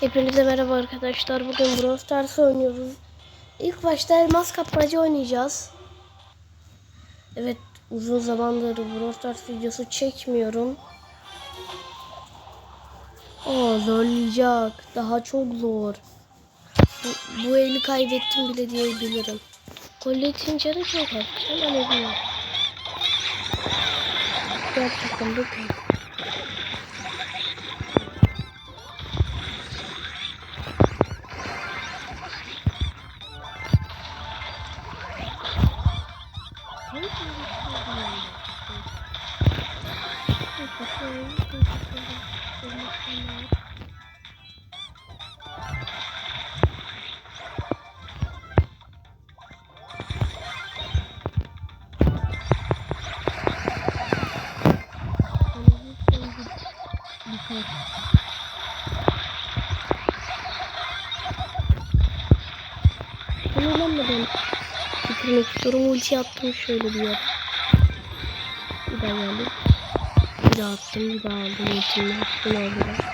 Hepinize merhaba arkadaşlar. Bugün Brawl Stars oynuyoruz. İlk başta elmas kapmaca oynayacağız. Evet uzun zamandır Brawl Stars videosu çekmiyorum. Aa zorlayacak. Daha çok zor. Bu, bu eli kaybettim bile diyebilirim. Collette'in canı çok az. Hemen ölüyor. Gerçekten bakın. İstiyorum. Ulti attım şöyle bir yer. Bir daha geldim. Bir daha attım. Bir daha aldım ultimi. Bunu aldım.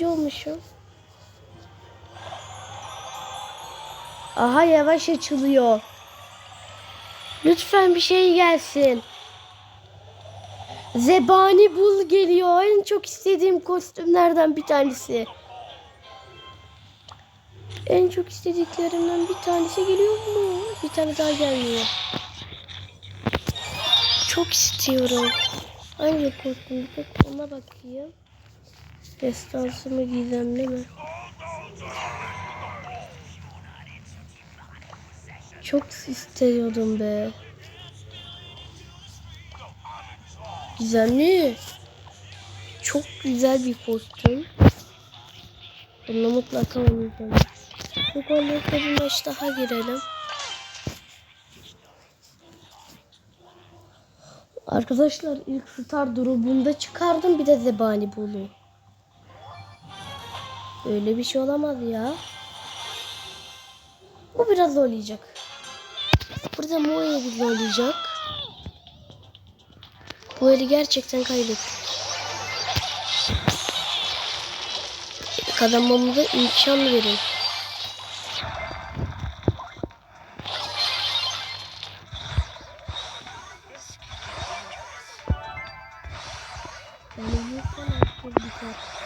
Önce olmuşum. Aha yavaş açılıyor. Lütfen bir şey gelsin. Zebani bul geliyor. En çok istediğim kostümlerden bir tanesi. En çok istediklerimden bir tanesi geliyor mu? Bir tane daha gelmiyor. Çok istiyorum. Hangi kostüm? Ona bakayım. Destansı mı gizemli mi? Çok istiyordum be. Gizemli. Çok güzel bir kostüm. Bunu mutlaka oynayacağım. Bu konuda bir maç daha girelim. Arkadaşlar ilk star durumunda çıkardım bir de zebani bulu. Öyle bir şey olamaz ya. Bu biraz zorlayacak. Burada Moe bir zorlayacak. Bu eli gerçekten kaybettik. Kazanmamıza imkan verin. Lütfen artık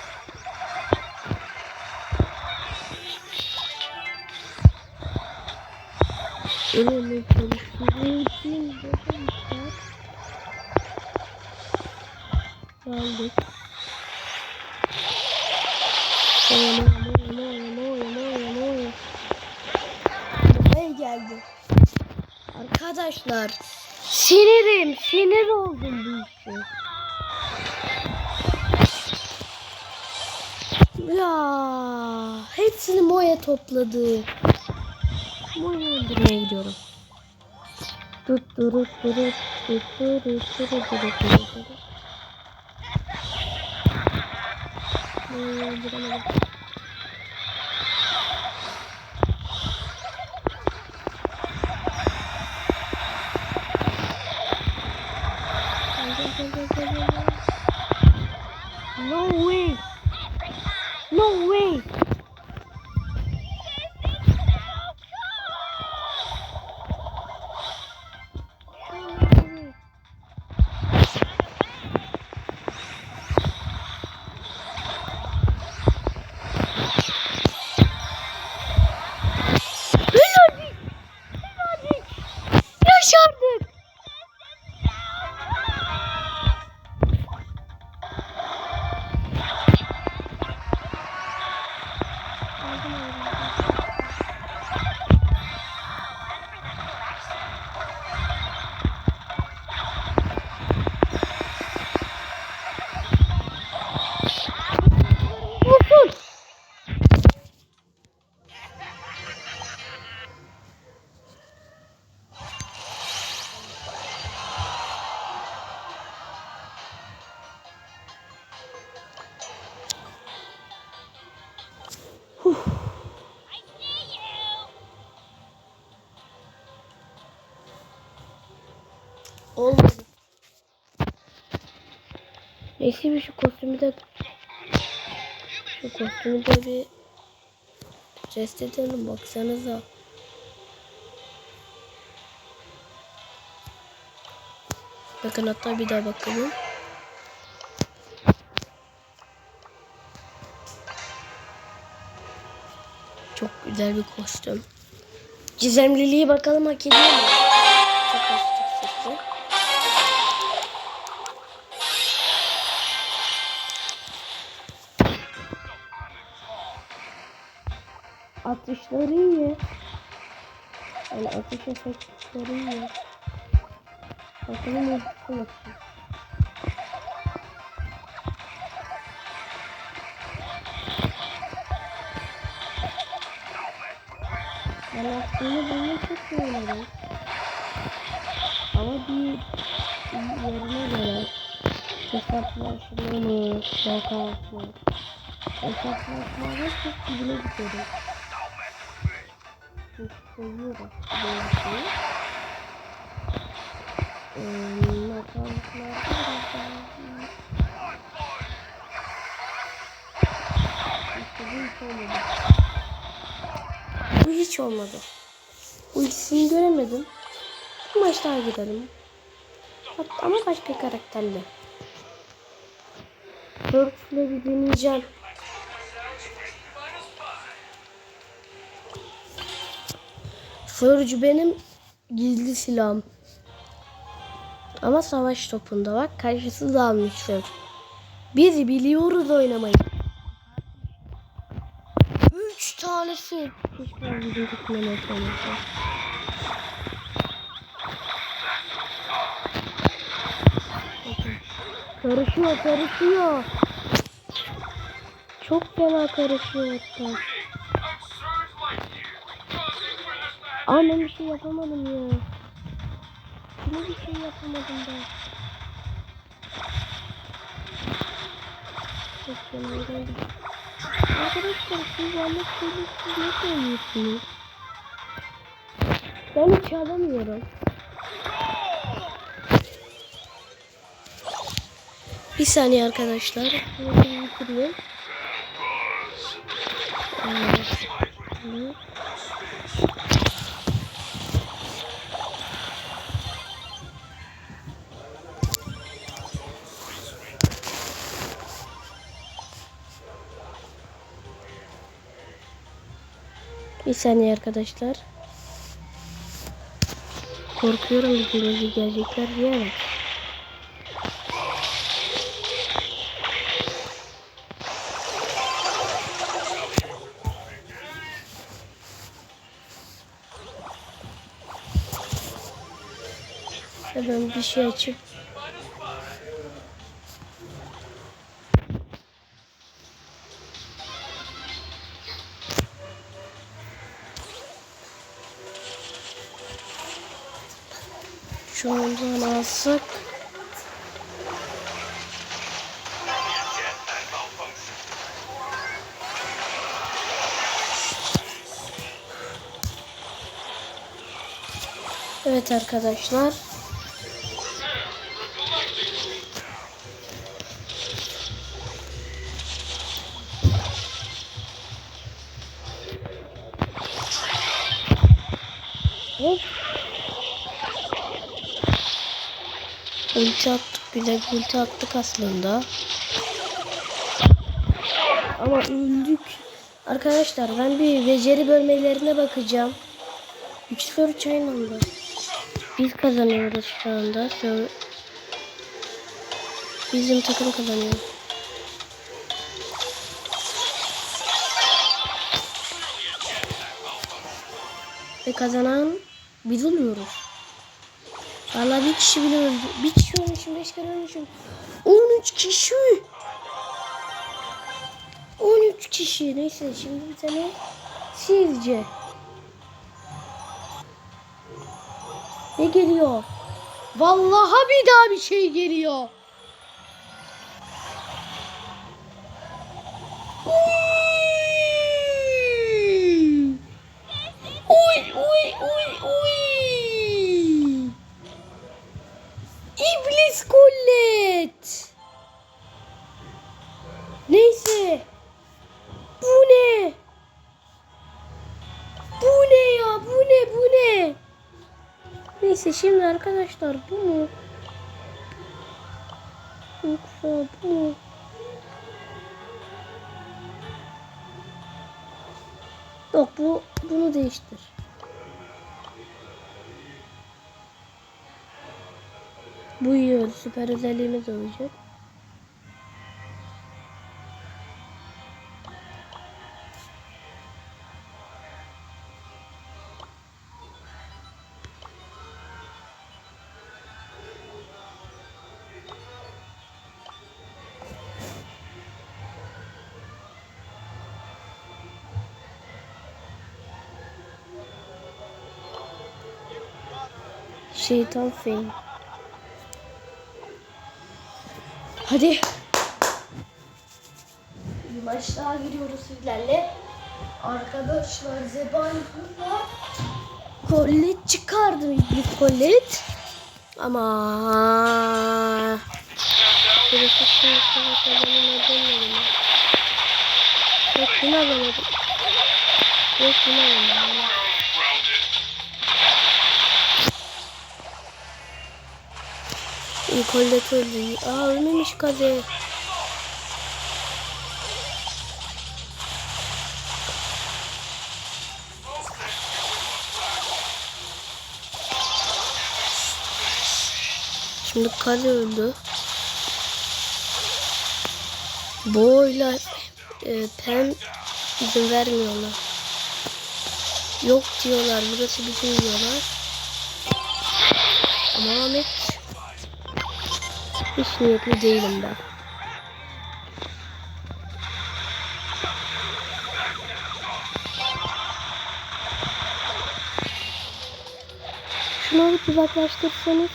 Önemli çalıştığım için arkadaşlar. Geldik. Oyna oyna oyna oyna oyna oyna. Buraya geldim. Arkadaşlar sinirim sinir oldum bu işe. Ya hepsini Moya topladı. Babamı öldürmeye gidiyorum. Dut durut durut dut durut durut durut durut durut. Öldüremedim. Neyse bir şu kostümü de şu kostümü de bir test edelim baksanıza. Bakın hatta bir daha bakalım. Çok güzel bir kostüm. Gizemliliği bakalım hak ediyor mu? Atışları iyi. Yani atış efektleri iyi. Bakalım ne bakayım. Ben aslında bunu çok seviyorum. Ama bir yerine göre hesaplaşma mı, knockout mı? Hesaplaşmada çok dibine gidiyorum. Seviyorum böyle şeyi. Ee, bu hiç olmadı. Bu ikisini göremedim. Bir maç daha gidelim. Ama başka karakterle. Dörtle bir deneyeceğim. Fırcı benim gizli silahım. Ama savaş topunda bak karşısız almışlar. Biz biliyoruz oynamayı. Üç tanesi. Karışıyor karışıyor. Çok fena karışıyor hatta. Ben bir şey yapamadım ya. Yine bir şey yapamadım ben. Arkadaşlar siz yanlış söylüyorsunuz. Ne söylüyorsunuz? Ben hiç alamıyorum. Bir saniye arkadaşlar. Bitireyim. Evet. Bir saniye arkadaşlar. Korkuyorum videoları gelecekler diye. Hemen bir şey açıp Evet arkadaşlar. Hop. Ulti attık. Güzel ulti attık aslında. Ama öldük. Arkadaşlar ben bir beceri bölmelerine bakacağım. 3-0 aynı anda. Biz kazanıyoruz şu anda. Bizim takım kazanıyor. Ve kazanan biz oluyoruz. Vallahi bir kişi bile öldü. Bir kişi ölmüşüm, beş kere ölmüşüm. 13 kişi. 13 kişi. Neyse şimdi bir tane sizce. Ne geliyor? Vallaha bir daha bir şey geliyor. Uy uy uy uy. İblis kullet. Neyse. Bu ne? Bu ne ya? Bu ne? Bu ne? Şimdi arkadaşlar bu mu? Yoksa bu mu? Yok bu bunu değiştir. Bu iyi oldu. Süper özelliğimiz olacak. Şeytan film. Hadi. Bir maç daha giriyoruz sizlerle. Arkadaşlar Zebani burada kollet çıkardı bir kollet. Ama. Yok bunu alamadım. Yok bunu alamadım. Kollet öldü. Aa ölmemiş kader. Şimdi kale öldü. Boyla e, pen izin vermiyorlar. Yok diyorlar. Burası bizim diyorlar. Ama Ahmet hiç niyetli değilim ben. Şunu alıp uzaklaştırsanız.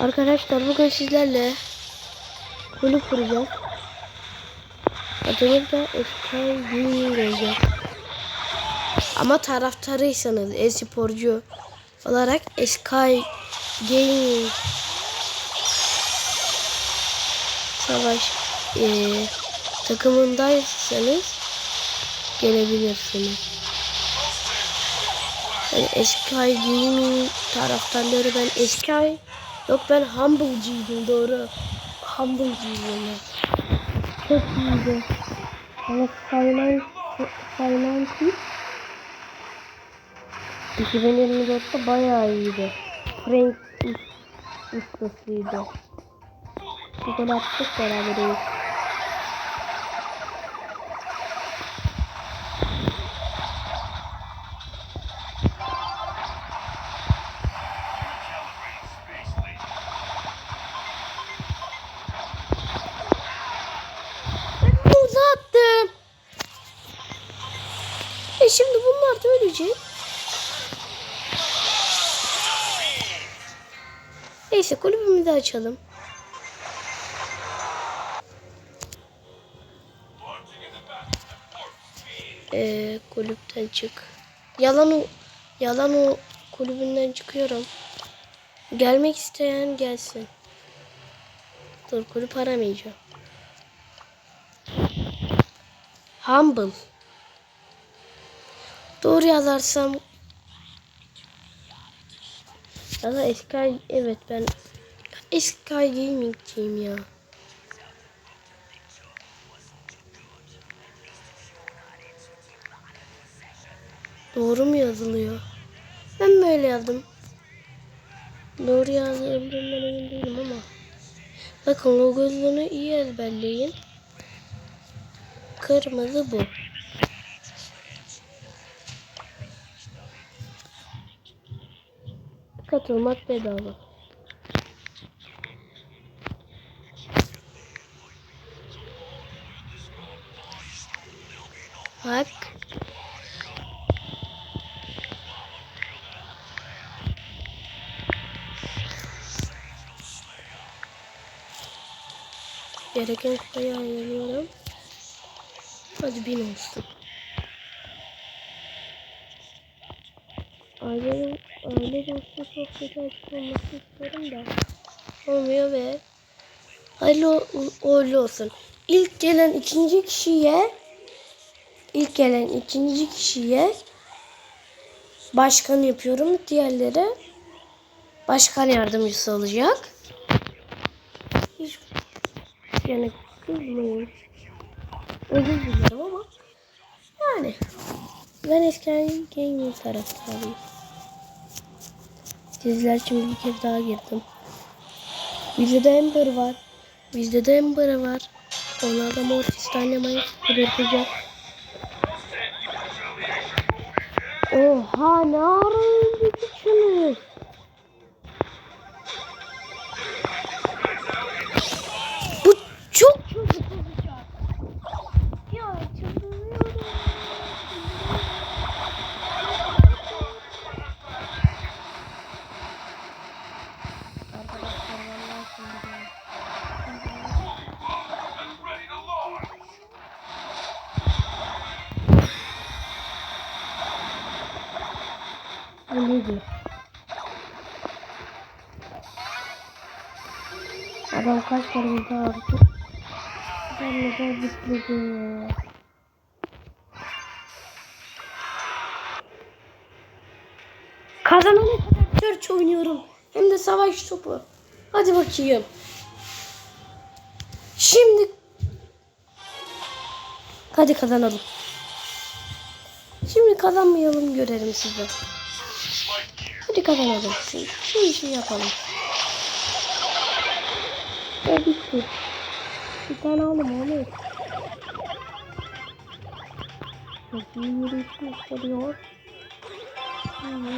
Arkadaşlar bugün sizlerle kulüp kuracağız. Adımız da Sky Gaming olacak. Ama taraftarıysanız e-sporcu olarak Sky Gaming savaş e, takımındaysanız gelebilirsiniz. Yani Sky Gaming taraftarları ben Sky yok ben Humble'cıydım doğru. Humble'cıydım ben. Çok iyiydi. Ama Finance Finance 2024'te bayağı iyiydi. Frank ustasıydı. Bir gol attık beraberiz. Kulübümüzü açalım. Ee, kulüpten çık. Yalan o yalan o kulübünden çıkıyorum. Gelmek isteyen gelsin. Dur kulüp aramayacağım. Humble. Doğru yazarsam ya da Sky evet ben Sky Gaming'ciyim ya. Doğru mu yazılıyor? Ben böyle yazdım. Doğru yazdığımdan emin değilim ama. Bakın logosunu iyi ezberleyin. Kırmızı bu. Katılmak bedava. Bak. Gereken kupayı ayarlıyorum. Hadi bin olsun. Ailenin, aile dostu sohbeti açık olması istiyorum da. Olmuyor ve hayırlı uğurlu olsun. İlk gelen ikinci kişiye ilk gelen ikinci kişiye başkan yapıyorum. Diğerleri başkan yardımcısı olacak. Hiç yani kızmayın. Özür dilerim ama yani ben eskiden gaming taraftarıyım. Diziler için bir kez daha girdim. Bizde de Ember var. Bizde de Ember var. Onlar da Mortis'ten yamayı kudurtacak. Oha ne ara öldük üçümüz. Kaç kere vurdu artık. Ben neden bitmedi ya? Kazanana Church oynuyorum. Hem de savaş topu. Hadi bakayım. Şimdi Hadi kazanalım. Şimdi kazanmayalım görelim sizi. Hadi kazanalım. Şu işi yapalım. O bitti. Bir tane aldım onu. Çok iyi yürüyüşünü soruyor. Ama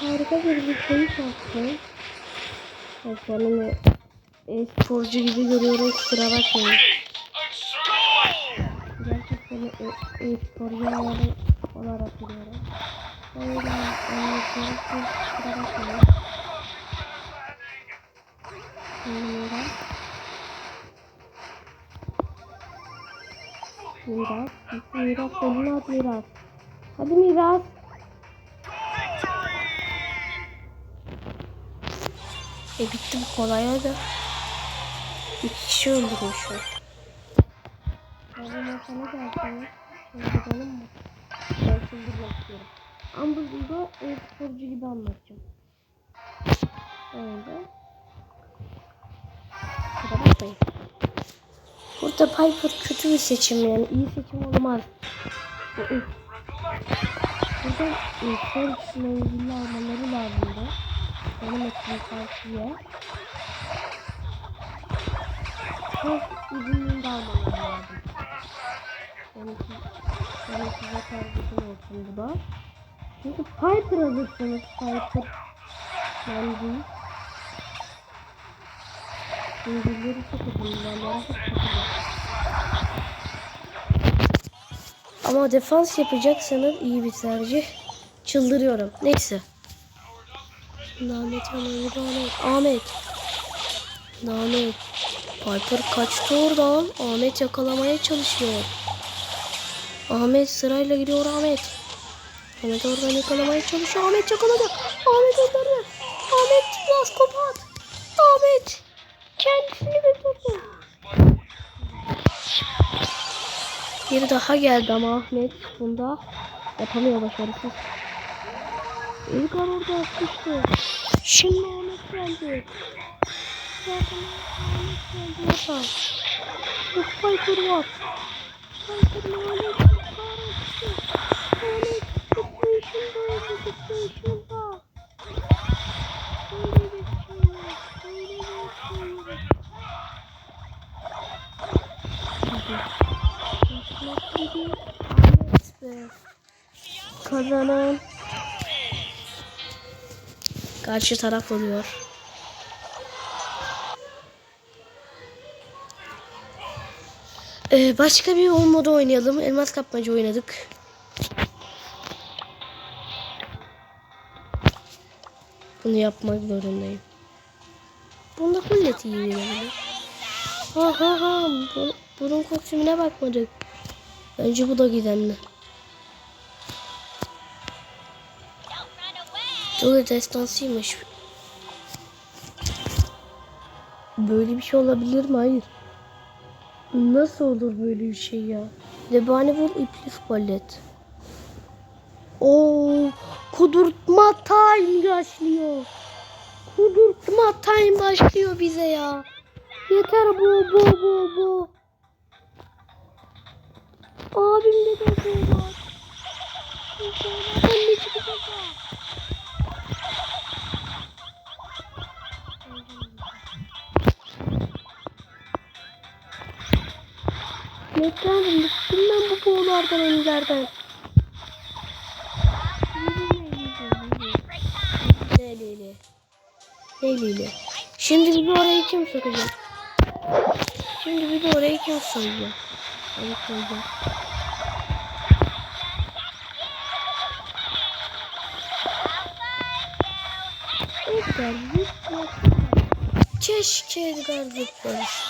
harika bir şey yaptı. Bak kendimi e-sporcu gibi görüyorum kusura bakmayın. Gerçekten e-sporcu olarak görüyorum. O. Miras. Miras. Senin ad Miras. Hadi Miras. E bitti bu kolay hadi. İki kişi öldürmüşüm. Hadi masana gelsene. Şimdi gidelim mi? Ben şimdi bakıyorum. Ama burada e-sporcu gibi anlatacağım. Öyle. Kusura bakmayın. Burada Piper kötü bir seçim yani iyi seçim olmaz. Bu- Burada e, Forge menzilli almaları lazım da. Benim için tavsiye. Çok uzun da almaları lazım. İçin, benim size tercihim olsun bu da. Çünkü Piper alırsınız Piper. Menzil. Menzilleri çok uzun. Menzilleri çok uzun. Ama defans yapacaksanız iyi bir tercih. Çıldırıyorum. Neyse. Şimdi Ahmet Ahmet. Ahmet. Ahmet. Piper kaçtı oradan. Ahmet yakalamaya çalışıyor. Ahmet sırayla gidiyor Ahmet. Ahmet oradan yakalamaya çalışıyor. Ahmet yakaladı. Ahmet öldürdü. Ahmet biraz kapat. Ahmet. Kendisini tuttu. Biri daha geldi ama Ahmet bunda yapamıyor başarısız. Edgar orada sıkıştı. Şimdi Ahmet geldi. Zaten Ahmet geldi yatağa. Yok Piper var. Piper'ın Ahmet kahretsin. Ahmet işinde, tuttu işinde. Böyle yok, böyle bir şey yok. Ahmet. Kazanan karşı taraf oluyor. Ee, başka bir oyun modu oynayalım. Elmas kapmaca oynadık. Bunu yapmak zorundayım. Bunda kullet iyi verebilir. Ha ha ha. Bu, bunun kostümüne bakmadık. Bence bu da gizemli. Dur destansıymış. Böyle bir şey olabilir mi? Hayır. Nasıl olur böyle bir şey ya? Zebani bul iblis kollet. Oo, kudurtma time başlıyor. Kudurtma time başlıyor bize ya. Yeter bu bu bu bu. Abimde de bu var. Ben ne çıkacak ya? Beklerim bıktım ben bu boğulardan önlerden. Leyli. Şimdi bir de orayı kim sokacak? Şimdi bir de orayı kim soyacak? Onu soyacak. Edgar zıplar. Keşke Edgar zıplar.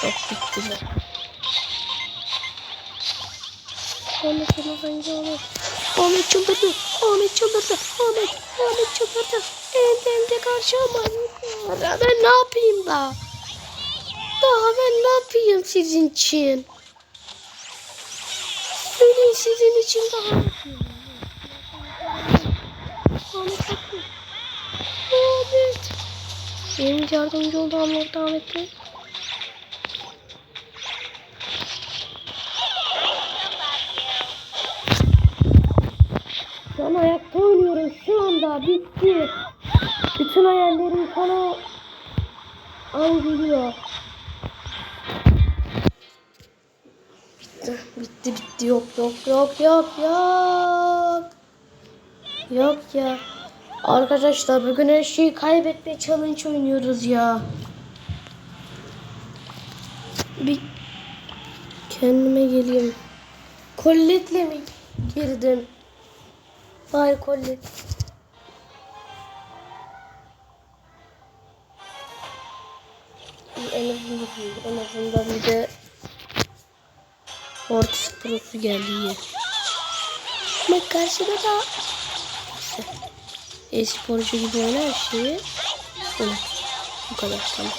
Çok bittiler. Ahmet Ramazan olur. Ahmet çıldırdı. Ahmet çıldırdı. Ahmet. Ahmet çıldırdı. Elde elde karşı ama. Ben ne yapayım da? Daha ben ne yapayım sizin için? Söyleyin sizin için daha ne yapayım? Ahmet haklı. Ahmet. Benim yardımcı oldu Ahmet Ahmet'e. Şu anda bitti. Bütün hayallerim sana an geliyor. Bitti, bitti, bitti. Yok, yok, yok, yok, yok. Yok ya. Arkadaşlar bugün her şeyi kaybetme challenge oynuyoruz ya. Bir kendime geleyim. Kolletle mi girdim? Bari kollet. En azından, bir de Mortis Pro'su geldi iyi. Bak karşıda da e-sporcu gibi oynar şeyi. Evet. Bu kadar tamam.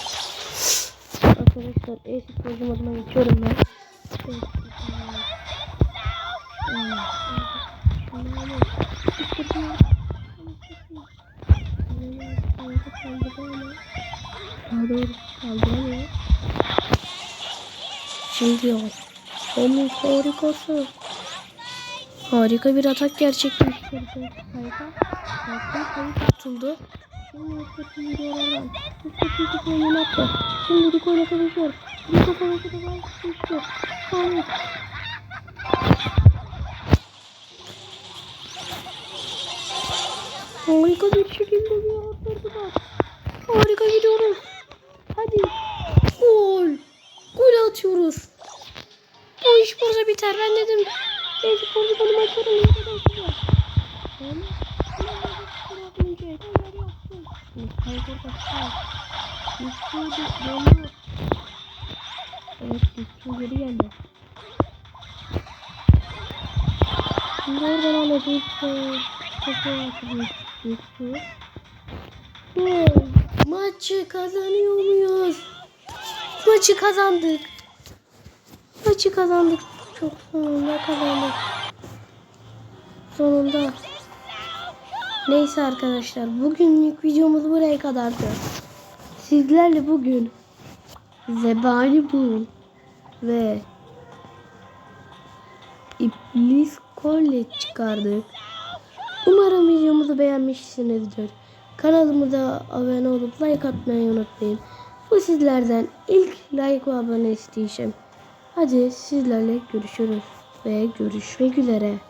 Arkadaşlar e-sporcu moduna geçiyorum ben. Evet. Şimdi yok. Onun harikası. Harika bir atak gerçekleştirdi. Kayda. Kayda kayıp tutuldu. Şimdi Mustafa oradan. Mustafa bir oyunu attı. Şimdi Rico ile savaşı da var. Düştü. Ahmet. Harika bir şekilde bir attırdılar. Harika gidiyoruz. Hadi. Gol. Atıyoruz. Bu iş burada biter. Ben dedim. Neyse sporcu bana maçları ne kadar güzel. Evet, düştü geri geldi. Şimdi oradan. Topu atılıyor. Düştü. Gol. Maçı kazanıyor muyuz? Maçı kazandık. Maçı kazandık. Çok sonunda kazandık. Sonunda. Neyse arkadaşlar. Bugünlük videomuz buraya kadardı. Sizlerle bugün Zebani Bul ve İblis Kolye çıkardık. Umarım videomuzu beğenmişsinizdir. Kanalımıza abone olup like atmayı unutmayın. Bu sizlerden ilk like ve abone isteyeceğim. Hadi sizlerle görüşürüz ve görüşmek üzere.